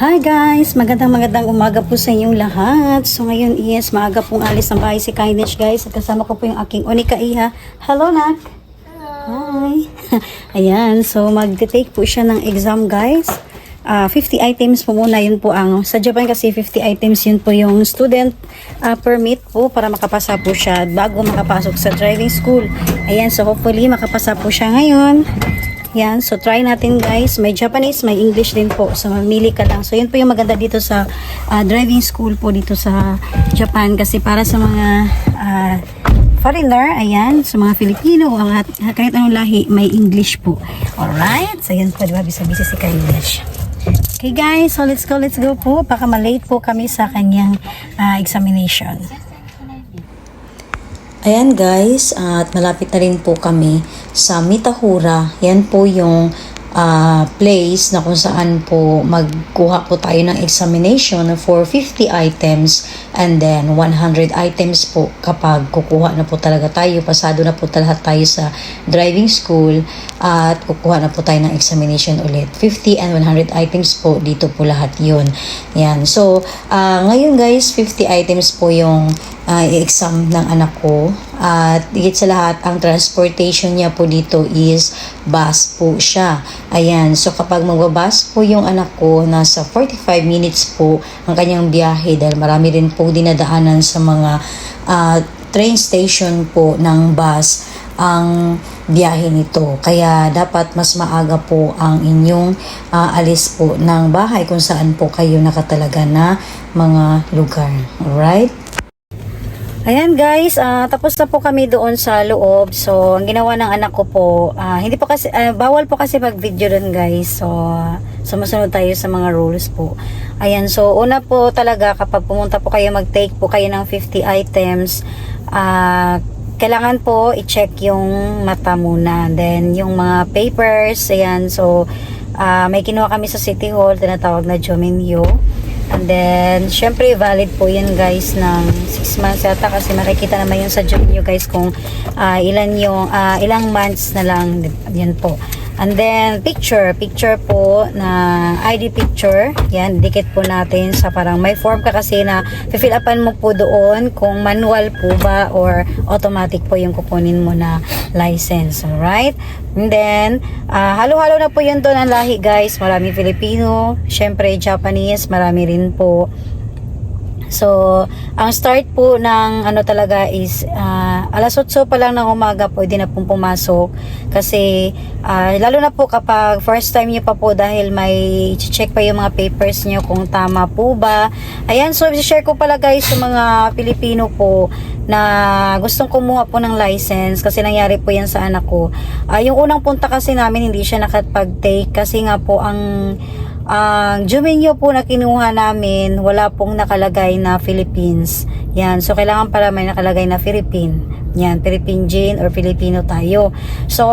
Hi guys! Magandang magandang umaga po sa inyong lahat. So ngayon is maaga pong alis ng bahay si Kindness guys. At kasama ko po yung aking Onika Iha. Hello Nak! Hi! Ayan, so mag-take po siya ng exam guys. Ah, 50 items po muna, yun po ang, sa Japan kasi 50 items yun po yung student ah, permit po para makapasa po siya bago makapasok sa driving school. Ayan, so hopefully makapasa po siya ngayon. Yan, so try natin guys. May Japanese, may English din po. So mamili ka lang. So yun po yung maganda dito sa ah, driving school po dito sa Japan kasi para sa mga ah, foreigner, ayan, sa mga Filipino, kahit anong lahi, may English po. Alright, so yan po, diba, bisa-bisa si English. Okay guys, so let's go, let's go po. Baka malate po kami sa kanyang ah, examination. Ayan guys, at malapit na rin po kami sa Mitahura. Yan po yung ah, place na kung saan po magkuha po tayo ng examination for 50 items and then 100 items po kapag kukuha na po talaga tayo, pasado na po lahat tayo sa driving school at kukuha na po tayo ng examination ulit. 50 and 100 items po, dito po lahat yun. Yan. So, ah, ngayon guys, 50 items po yung ah, i-exam ng anak ko. At higit sa lahat, ang transportation niya po dito is bus po siya. Ayan, so kapag magbabas po yung anak ko, nasa 45 minutes po ang kanyang biyahe dahil marami rin po dinadaanan sa mga ah, train station po ng bus ang biyahe nito. Kaya dapat mas maaga po ang inyong ah, alis po ng bahay kung saan po kayo nakatalaga na mga lugar. Alright? Ayan guys, ah, tapos na po kami doon sa loob. So, ang ginawa ng anak ko po, ah, hindi po kasi, ah, bawal po kasi mag-video doon guys. So, ah, sumusunod tayo sa mga rules po. Ayan, so una po talaga kapag pumunta po kayo, mag-take po kayo ng 50 items, ah, kailangan po i-check yung mata muna. Then, yung mga papers, ayan, so, ah, may kinuha kami sa City Hall, tinatawag na Jominyo. And then, syempre, valid po yan guys ng 6 months yata kasi makikita naman yun sa job nyo guys kung ah, ilan yung, ah, ilang months na lang. Yan po. And then, picture. Picture po na ID picture. Yan, dikit po natin sa parang may form ka kasi na fill upan mo po doon kung manual po ba or automatic po yung kukunin mo na license. Alright? And then, ah, halo-halo na po yun doon ang lahi guys. Marami Filipino, syempre Japanese, marami rin po So, ang start po ng ano talaga is ah, alas 8 pa lang ng umaga pwede na pong pumasok kasi ah, lalo na po kapag first time niyo pa po dahil may check pa yung mga papers niyo kung tama po ba. Ayan, so share ko pala guys sa mga Pilipino po na gustong kumuha po ng license kasi nangyari po yan sa anak ko. Ah, yung unang punta kasi namin hindi siya nakapag-take kasi nga po ang ang Juminyo po na kinuha namin, wala pong nakalagay na Philippines. Yan. So, kailangan para may nakalagay na Philippine. Yan. Philippine Jane or Filipino tayo. So,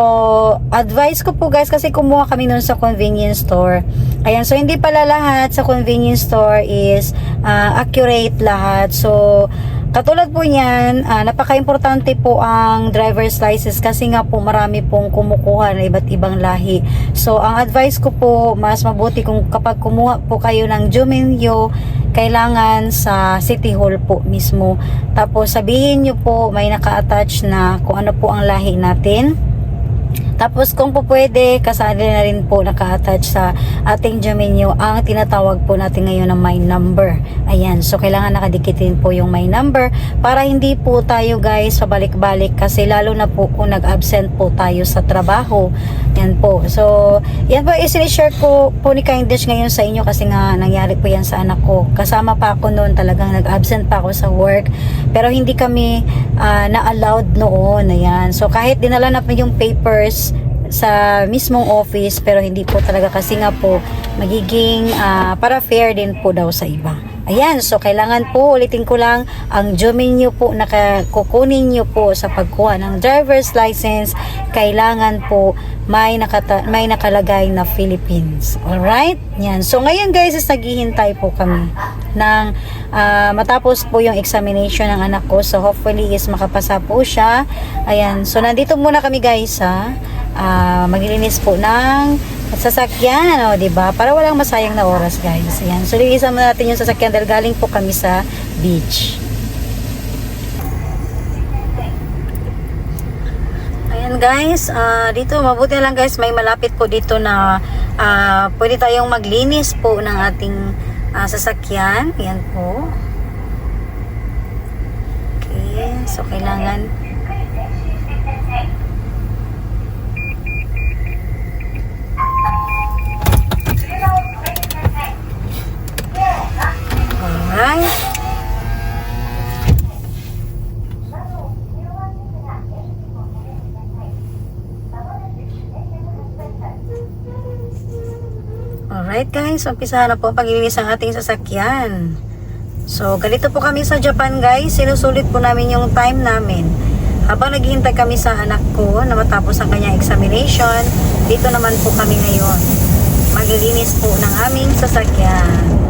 advice ko po guys, kasi kumuha kami nun sa convenience store. Ayan. So, hindi pala lahat sa convenience store is ah, accurate lahat. So, Katulad po niyan, ah, napaka-importante po ang driver's license kasi nga po marami pong kumukuha na iba't ibang lahi. So, ang advice ko po, mas mabuti kung kapag kumuha po kayo ng Juminyo, kailangan sa City Hall po mismo. Tapos, sabihin nyo po, may naka-attach na kung ano po ang lahi natin. Tapos kung po pwede, kasali na rin po naka-attach sa ating Jaminyo ang tinatawag po natin ngayon na my number. Ayan, so kailangan nakadikitin po yung my number para hindi po tayo guys pabalik-balik kasi lalo na po kung nag-absent po tayo sa trabaho. Yan po. So, yan po isinishare ko po ni Kindish ngayon sa inyo kasi nga nangyari po yan sa anak ko. Kasama pa ako noon talagang nag-absent pa ako sa work pero hindi kami ah, na-allowed noon. Ayan. So, kahit dinala na po yung papers sa mismong office pero hindi po talaga kasi nga po magiging ah, para fair din po daw sa iba. Ayan, so kailangan po, ulitin ko lang, ang Jomin nyo po, naka, kukunin nyo po sa pagkuha ng driver's license, kailangan po may, nakata, may nakalagay na Philippines. Alright? Yan. So ngayon guys, is naghihintay po kami ng ah, matapos po yung examination ng anak ko. So hopefully is makapasa po siya. Ayan. So nandito muna kami guys ha. Ah, maglilinis po ng sasakyan, o, di ba? Para walang masayang na oras, guys. Ayan. So, lilisan muna natin yung sasakyan dahil galing po kami sa beach. Ayan guys, ah, dito mabuti lang guys, may malapit po dito na ah, pwede tayong maglinis po ng ating ah, sasakyan. Ayan po. Okay, so kailangan Alright. Alright guys, umpisahan na po ang paglilinis ng ating sasakyan. So, ganito po kami sa Japan guys. Sinusulit po namin yung time namin. Habang naghihintay kami sa anak ko na matapos ang kanyang examination, dito naman po kami ngayon. Maglilinis po ng aming sasakyan.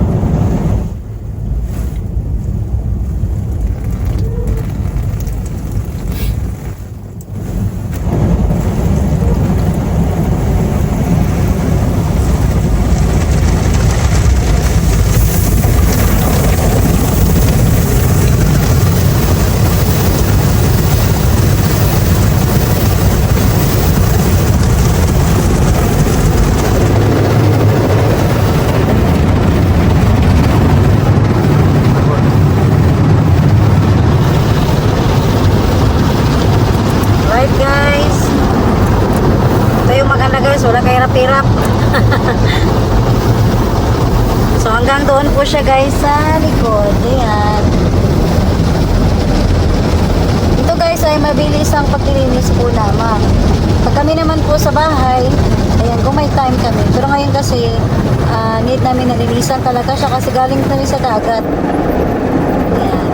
Alright guys. Ito yung maganda guys. Wala kayo hirap-hirap. so hanggang doon po siya guys sa likod. Ayan. Ito guys ay mabilis ang paglilinis po lamang. Pag kami naman po sa bahay, ayan, kung may time kami. Pero ngayon kasi, ah, need namin nalinisan talaga siya kasi galing kami sa dagat. Ayan.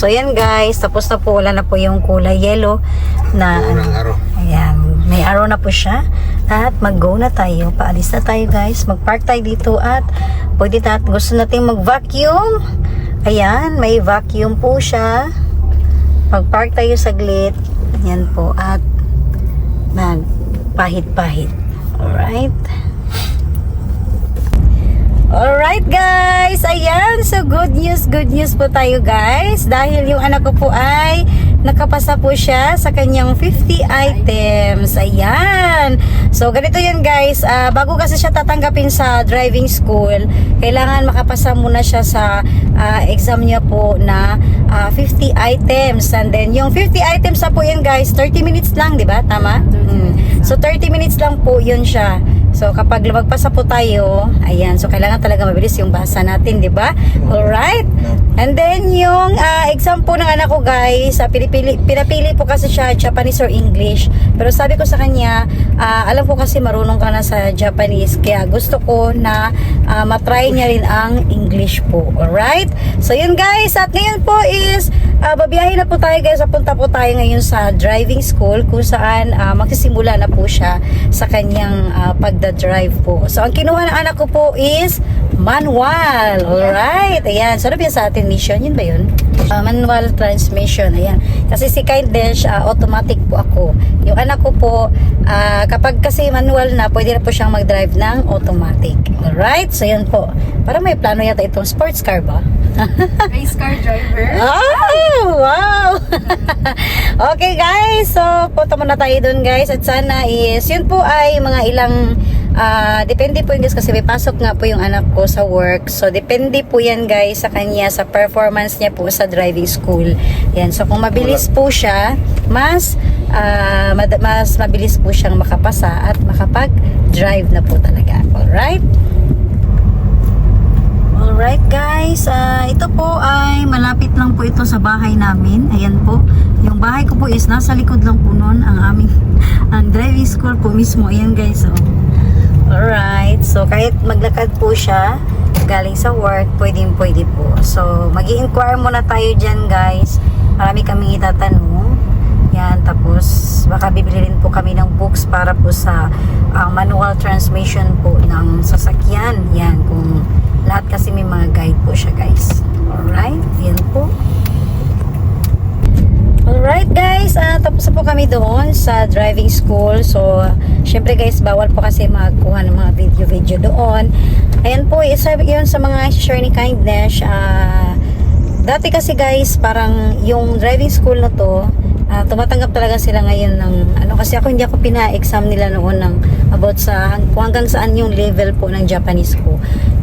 So, yan guys. Tapos na po. Wala na po yung kulay yellow na ano. araw. Ayan. May arrow na po siya. At mag-go na tayo. Paalis na tayo guys. Mag-park tayo dito at pwede tat gusto natin mag-vacuum. Ayan. May vacuum po siya. Mag-park tayo saglit. Ayan po. At magpahit-pahit. Alright. Alright guys, ayan, so good news, good news po tayo guys. Dahil yung anak ko po ay nakapasa po siya sa kanyang 50 items. Ayan. So, ganito yan guys. Ah, bago kasi siya tatanggapin sa driving school, kailangan makapasa muna siya sa ah, exam niya po na ah, 50 items. And then, yung 50 items na po yan guys, 30 minutes lang, di ba? Tama? Mm. So, 30 minutes lang po yun siya. So, kapag lumagpasa po tayo, ayan, so kailangan talaga mabilis yung basa natin, di ba? Alright? And then, yung ah, exam po ng anak ko, guys, ah, pinipili, pinapili po kasi siya Japanese or English. Pero sabi ko sa kanya, ah, alam ko kasi marunong ka na sa Japanese, kaya gusto ko na ah, matry niya rin ang English po. Alright? So, yun guys, at ngayon po is, ah, babiyahin na po tayo guys, papunta po tayo ngayon sa driving school kung saan ah, magsisimula na po siya sa kanyang ah, pagda-drive po. So, ang kinuha ng anak ko po is manual. Alright. Ayan. So, ano ba yan sa atin mission? Yun ba yun? Ah, manual transmission. Ayan. Kasi si Kindness, ah, automatic po ako. Yung anak ko po, ah, kapag kasi manual na, pwede na po siyang mag-drive ng automatic. Alright. So, yun po. Parang may plano yata itong sports car ba? Race car driver. Oh, wow! okay guys, so punta muna tayo dun guys. At sana is, yun po ay mga ilang ah, depende po yun guys kasi may pasok nga po yung anak ko sa work. So depende po yan guys sa kanya sa performance niya po sa driving school. Yan. So kung mabilis po siya mas mad- mas mabilis po siyang makapasa at makapag drive na po talaga. Alright Alright guys, ah, ito po ay malapit lang po ito sa bahay namin. Ayan po. Yung bahay ko po is nasa likod lang po nun ang aming ang driving school po mismo. Ayan guys. Oh. Alright. So kahit maglakad po siya galing sa work, pwedeng pwede po. So mag inquire muna tayo dyan guys. Marami kaming itatanong. Yan, tapos baka bibili rin po kami ng books para po sa ang manual transmission po ng sasakyan. Yan, kung lahat kasi may mga guide po siya guys. Alright, yan po. Alright guys, ah, tapos po kami doon sa driving school. So, syempre guys, bawal po kasi magkuha ng mga video-video doon. Ayan po, isa yun sa mga share ni Kindness. Ah, dati kasi guys, parang yung driving school na to, ah, tumatanggap talaga sila ngayon ng ano kasi ako hindi ako pina-exam nila noon ng about sa hanggang saan yung level po ng Japanese ko.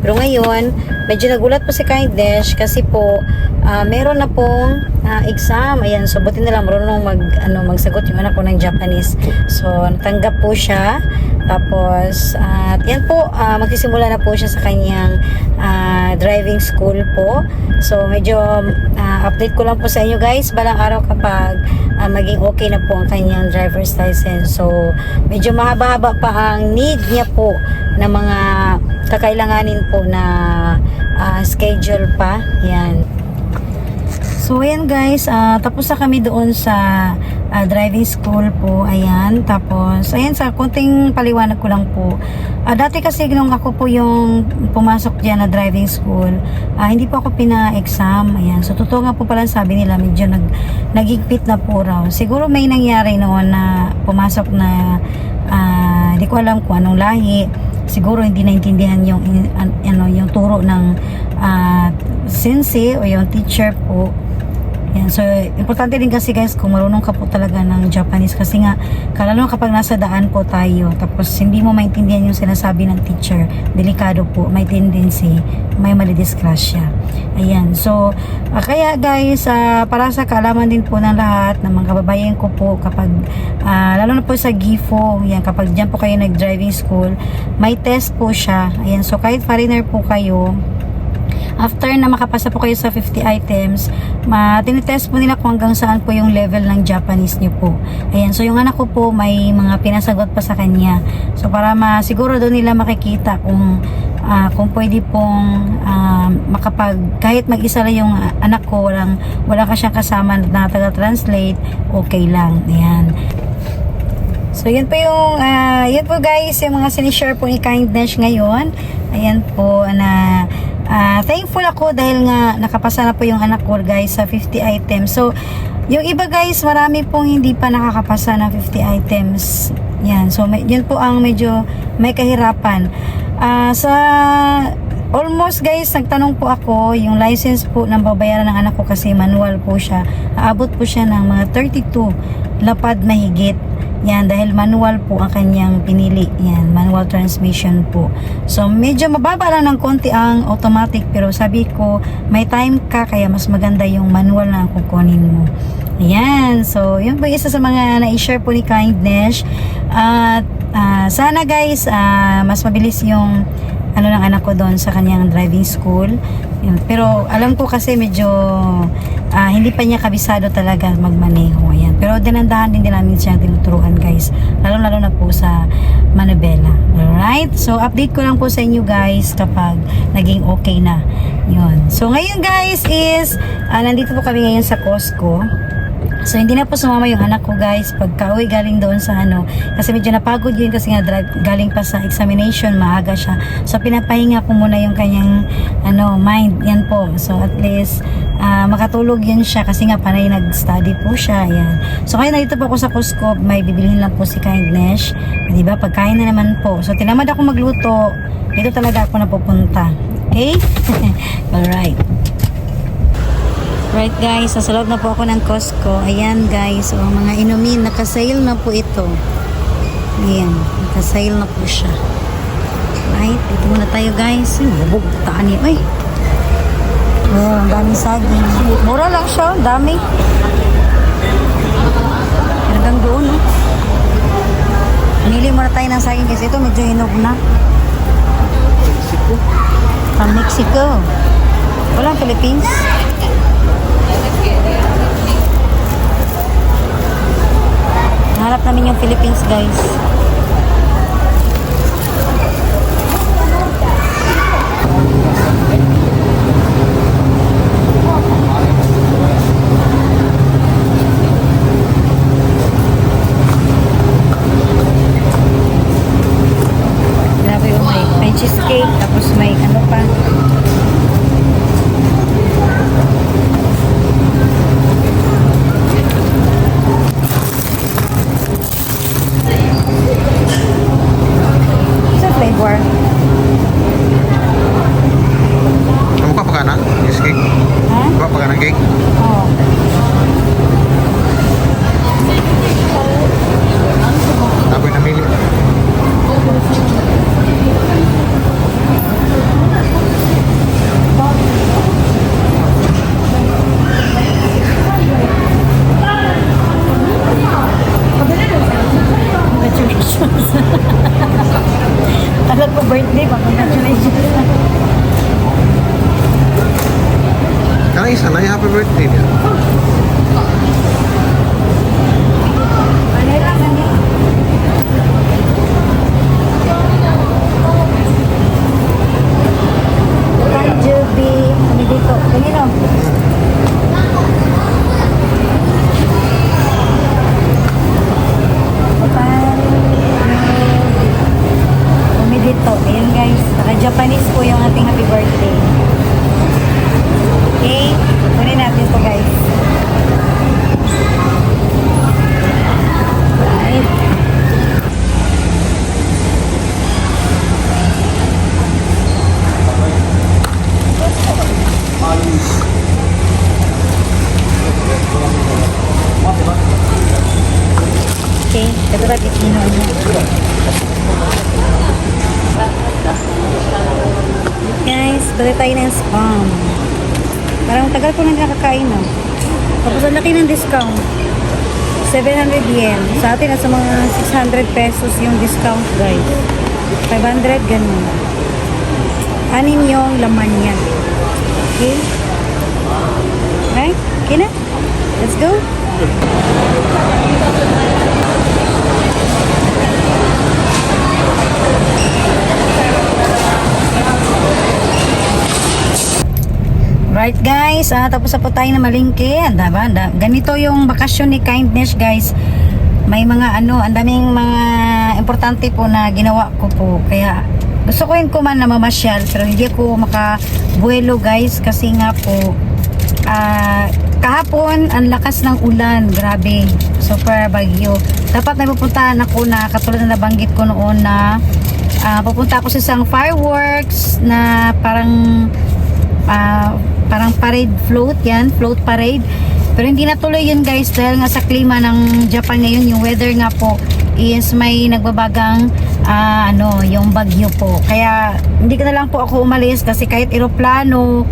Pero ngayon, medyo nagulat po si Kindness kasi po ah, meron na pong ah, exam. Ayan, so buti na lang marunong mag ano magsagot yung anak ko ng Japanese. So natanggap po siya. Tapos at yan po ah, magsisimula na po siya sa kanyang ah, driving school po. So medyo ah, update ko lang po sa inyo guys balang araw kapag ah, maging okay na po ang kanyang driver's license. So medyo mahaba-haba pa ang need niya po na mga kakailanganin po na ah, schedule pa. Yan. So, ayan guys, ah, tapos na kami doon sa ah, driving school po, ayan. Tapos, ayan sa konting paliwanag ko lang po. Ah, dati kasi nung ako po yung pumasok dyan na driving school, ah, hindi po ako pina-exam, ayan. So, totoo nga po pala sabi nila, medyo nag, nagigpit na po raw. Siguro may nangyari noon na pumasok na, hindi ko alam kung anong lahi. Siguro hindi naintindihan yung, an- ano, yung turo ng ah, sensei o yung teacher po. Yan. So, importante din kasi guys kung marunong ka po talaga ng Japanese kasi nga, kalalo kapag nasa daan po tayo tapos hindi mo maintindihan yung sinasabi ng teacher, delikado po, may tendency, may malidisgrasya. Ayan. So, ah, kaya guys, ah, para sa kaalaman din po ng lahat ng mga kababayan ko po kapag, ah, lalo na po sa GIFO, yan, kapag dyan po kayo nag-driving school, may test po siya. Ayan. So, kahit foreigner po kayo, After na makapasa po kayo sa 50 items, ma tinitest po nila kung hanggang saan po yung level ng Japanese niyo po. Ayan, so yung anak ko po may mga pinasagot pa sa kanya. So para ma siguro doon nila makikita kung ah, kung pwede pong ah, makapag kahit mag-isa lang yung anak ko, walang wala ka siyang kasama na taga-translate, okay lang. Ayan. So, yun po yung, ah, yun po guys, yung mga sinishare po ni Kindness ngayon. Ayan po, na ah, thankful ako dahil nga nakapasa na po yung anak ko guys sa 50 items. So, yung iba guys, marami pong hindi pa nakakapasa ng 50 items. Yan, so may, yun po ang medyo may kahirapan. Ah, sa almost guys, nagtanong po ako, yung license po ng babayaran ng anak ko kasi manual po siya. Aabot po siya ng mga 32 lapad na higit. Yan, dahil manual po ang kanyang pinili. Yan, manual transmission po. So, medyo mababa lang ng konti ang automatic pero sabi ko, may time ka kaya mas maganda yung manual na kukunin mo. Ayan, so yun po isa sa mga na-share po ni Kindness. At ah, sana guys, ah, mas mabilis yung ano ng anak ko doon sa kanyang driving school. Pero alam ko kasi medyo ah, hindi pa niya kabisado talaga magmaneho. Ayan. Pero dinandahan din din namin siya tinuturuan guys. Lalo lalo na po sa Manabela. Alright? So update ko lang po sa inyo guys kapag naging okay na. Yun. So ngayon guys is ah, nandito po kami ngayon sa Costco. So, hindi na po sumama yung anak ko, guys. Pagka uwi galing doon sa ano, kasi medyo napagod yun kasi nga dra- galing pa sa examination, maaga siya. So, pinapahinga ko muna yung kanyang ano, mind. Yan po. So, at least, ah, makatulog yun siya kasi nga panay nag-study po siya. Yan. So, kaya nandito po ako sa Costco, may bibilhin lang po si Kindness. Di ba? Pagkain na naman po. So, tinamad ako magluto. Dito talaga ako napupunta. Okay? Alright. Right guys, nasa loob na po ako ng Costco. Ayan guys, o mga inumin, nakasale na po ito. Ayan, nakasale na po siya. Right, dito muna tayo guys. Bubog, taan Ay! Oh, ang daming saging. Mura lang siya, ang dami. Hanggang doon, no? Pili muna tayo ng saging kasi ito medyo hinog na. Mexico. From Mexico. Walang Philippines. Hanap namin yung Philippines, guys. Na nakakain, no? Tapos ang laki ng discount. 700 yen. Sa atin, nasa mga 600 pesos yung discount, guys. 500, ganun. Anim yung laman niya. Okay? Right? Okay na? Let's go. Right guys, ah, tapos na po tayo na malingki. Anda ba? Anda, ganito yung bakasyon ni Kindness guys. May mga ano, ang daming mga importante po na ginawa ko po. Kaya gusto ko yun kuman na mamasyal pero hindi ako makabuelo guys kasi nga po ah, kahapon ang lakas ng ulan. Grabe. Super bagyo. Dapat may pupuntahan ako na katulad na nabanggit ko noon na ah, pupunta ako sa isang fireworks na parang ah, parang parade float yan, float parade. Pero hindi natuloy yun guys dahil nga sa klima ng Japan ngayon, yung weather nga po is may nagbabagang ah, ano, yung bagyo po. Kaya hindi ko na lang po ako umalis kasi kahit eroplano,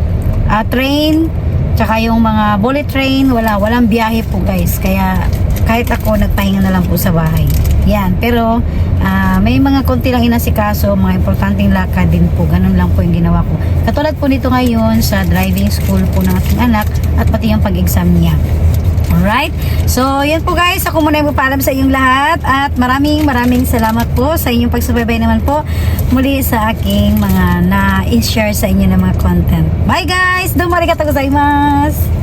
ah, train, tsaka yung mga bullet train, wala, walang biyahe po guys. Kaya kahit ako nagpahinga na lang po sa bahay. Yan, pero ah, may mga konti lang inasikaso, mga importanteng lakad din po. Ganun lang po yung ginawa ko. Katulad po nito ngayon sa driving school po ng aking anak at pati yung pag-exam niya. Alright? So, yan po guys. Ako muna yung paalam sa inyong lahat at maraming maraming salamat po sa inyong pagsubaybay naman po muli sa aking mga na-share sa inyo ng mga content. Bye guys! Domo arigatou gozaimasu!